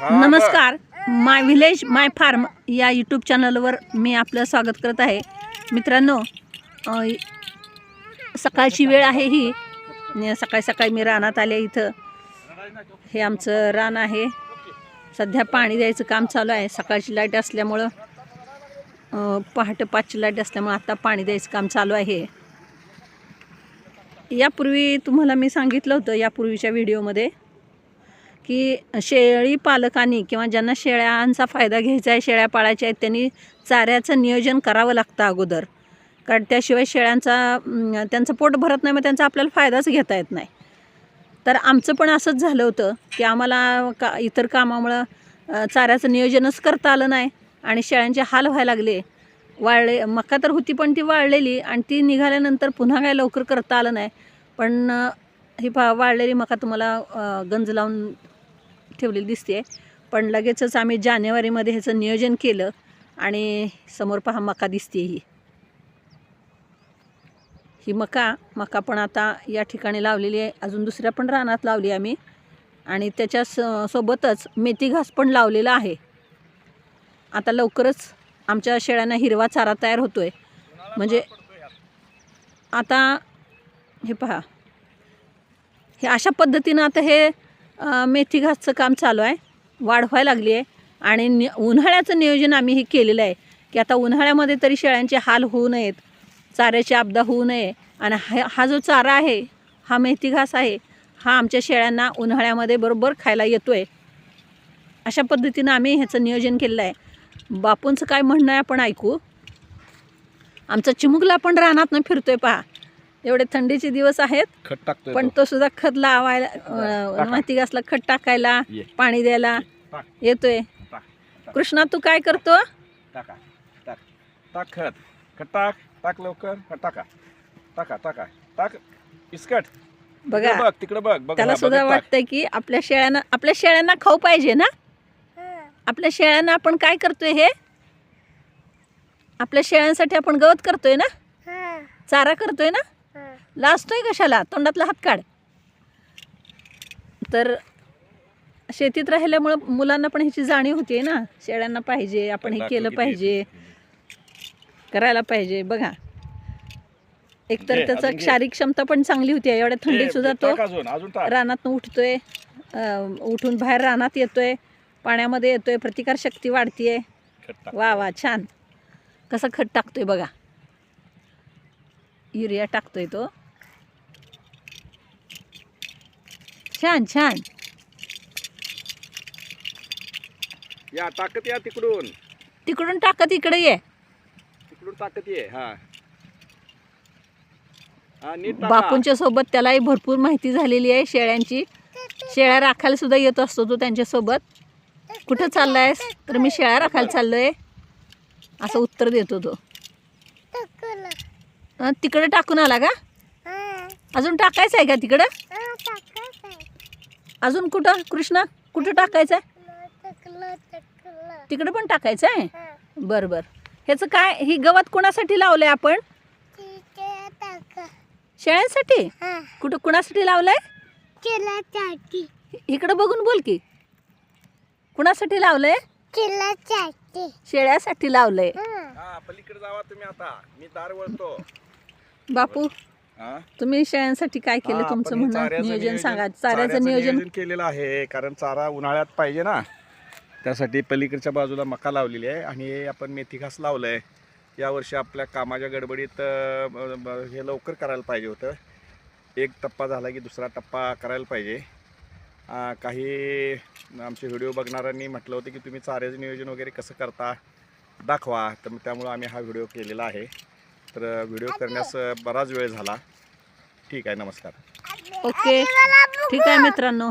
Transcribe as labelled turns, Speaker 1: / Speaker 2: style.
Speaker 1: नमस्कार. My village my farm या YouTube चॅनलवर मी आपलं स्वागत करत आहे. मित्रांनो सकाळची वेळ आहे ही. सकाळी सकाळी मी रानात आले इथं. हे आमचं रान आहे. सध्या पाणी द्यायचं काम चालू आहे. सकाळची लाइट असल्यामुळं पहाटे पाचची लाइट असल्यामुळं आत्ता पाणी द्यायचं काम चालू आहे. यापूर्वी तुम्हाला मी सांगितलं होतं यापूर्वीच्या व्हिडिओमध्ये की शेळी पालकांनी किंवा ज्यांना शेळ्यांचा फायदा घ्यायचा आहे शेळ्या पाळायच्या आहेत त्यांनी चाऱ्याचं नियोजन करावं लागतं अगोदर. कारण त्याशिवाय शेळ्यांचा त्यांचं पोट भरत नाही मग त्यांचा आपल्याला फायदाच घेता येत नाही. तर आमचं पण असंच झालं होतं की आम्हाला का इतर कामामुळं चाऱ्याचं नियोजनच करता आलं नाही आणि शेळ्यांचे हाल व्हायला लागले. वाळले मका तर होती पण ती वाळलेली आणि ती निघाल्यानंतर पुन्हा काय लवकर करता आलं नाही. पण ही पा वाळलेली मका तुम्हाला गंज लावून ठेवलेली दिसते पण लगेचच आम्ही जानेवारीमध्ये ह्याचं नियोजन केलं आणि समोर पहा मका दिसते ही. ही मका मका पण आता या ठिकाणी लावलेली आहे. अजून दुसऱ्या पण रानात लावली आम्ही. आणि त्याच्या सोबतच मेथी घास पण लावलेला आहे. आता लवकरच आमच्या शेळ्यांना हिरवा चारा तयार होतो आहे म्हणजे आता हे पहा. हे अशा पद्धतीनं आता हे मेथी घासचं काम चालू आहे. वाढ व्हायला लागली आहे. आणि नि उन्हाळ्याचं नियोजन आम्ही हे केलेलं आहे. की आता उन्हाळ्यामध्ये तरी शेळ्यांचे हाल होऊ नयेत. चाऱ्याची आपदा होऊ नये. आणि हा हा जो चारा आहे हा मेथी घास आहे हा आमच्या शेळ्यांना उन्हाळ्यामध्ये बरोबर खायला येतो आहे अशा पद्धतीनं आम्ही ह्याचं नियोजन केलेलं आहे. बापूंचं काय म्हणणं आहे आपण ऐकू. आमचा चिमुकला पण रानातनं फिरतोय पहा. एवढे थंडीचे दिवस आहेत
Speaker 2: खत टाकतोय
Speaker 1: पण
Speaker 2: तो.
Speaker 1: सुद्धा खत लावायला. माती घासला खत टाकायला
Speaker 2: ये.
Speaker 1: पाणी द्यायला
Speaker 2: टाक,
Speaker 1: येतोय.
Speaker 2: टाक,
Speaker 1: कृष्णा तू काय करतो?
Speaker 2: टाका. टाक. टाक खत. खत टाक. टाक लवकर. खत टाका. टाका टाका. टाक. इस्कट
Speaker 1: बघा.
Speaker 2: बघ तिकडे बघ. बघ
Speaker 1: त्याला
Speaker 2: हा,
Speaker 1: सुद्धा
Speaker 2: बघत टाक.
Speaker 1: वाटतंय की आपल्या शेळ्यांना आपल्या शेळ्यांना खाऊ पाहिजे ना? आपल्या शेळ्यांना आपण काय करतोय हे? आपल्या शेळ्यांसाठी आपण गवत करतोय ना? चारा करतोय ना? लाजतोय कशाला? तोंडातला हात काढ. तर शेतीत राहिल्यामुळं मुलांना पण ह्याची जाणीव होती ना? शेळ्यांना पाहिजे आपण हे केलं पाहिजे. करायला पाहिजे बघा. एकतर
Speaker 2: घे,
Speaker 1: त्याचं. शारीरिक क्षमता पण चांगली होती एवढ्या थंडीत सुद्धा तो रानातनं उठतोय. उठून बाहेर रानात येतोय पाण्यामध्ये येतोय प्रतिकार शक्ती वाढतीये. वा वा छान. कसं खत टाकतोय बघा. युरिया टाकतोय तो. छान छान.
Speaker 2: या टाकत या तिकडून.
Speaker 1: तिकडून टाकत इकडे ये.
Speaker 2: तिकडून टाकत ये हा. हा नीट टाका.
Speaker 1: बापूंच्या सोबत त्यालाही भरपूर माहिती झालेली आहे शेळ्यांची. शेळ्या राखायला सुद्धा येत असतो तो त्यांच्यासोबत. कुठं चाललायस? तर मी शेळ्या राखायला चाललोय. असं उत्तर देतो तो. अं, तिकडे टाकून आला का? अजून टाकायचं आहे का तिकडं? अजून कुठं? कृष्णा कुठं टाकायचं आहे तिकडं पण टाकायचं आहे बरं बरं. ह्याचं काय ही गवत कोणासाठी लावलंय आपण? शेळ्यांसाठी? कुठं कुणासाठी लावलंय? इकडं बघून बोल की. कुणासाठी लावलंय? शेळ्यासाठी लावलंय.
Speaker 2: हा
Speaker 1: बापू तुम्ही शेळ्यांसाठी काय केलं
Speaker 2: हा,
Speaker 1: तुमचं
Speaker 2: आपण हे
Speaker 1: म्हणणं?
Speaker 2: चाऱ्याचं
Speaker 1: नियोजन सांगा.
Speaker 2: चाऱ्याचं
Speaker 1: नियोजन
Speaker 2: केलेलं आहे कारण चारा उन्हाळ्यात पाहिजे ना. त्यासाठी पलीकडच्या बाजूला मका लावलेली आहे आणि हे आपण मेथी घास लावलंय. यावर्षी आपल्या कामाच्या गडबडीत अं, ब- ब- हे लवकर करायला पाहिजे होतं. एक टप्पा झाला की दुसरा टप्पा करायला पाहिजे. काही आमचे व्हिडिओ बघणाऱ्यांनी म्हटलं होतं की तुम्ही चाऱ्याचं नियोजन वगैरे कसं करता दाखवा. तर मग त्यामुळं आम्ही हा व्हिडिओ केलेला आहे. तर व्हिडिओ करण्यास बराच वेळ झाला. ठीक आहे नमस्कार.
Speaker 1: ओके. ठीक आहे मित्रांनो.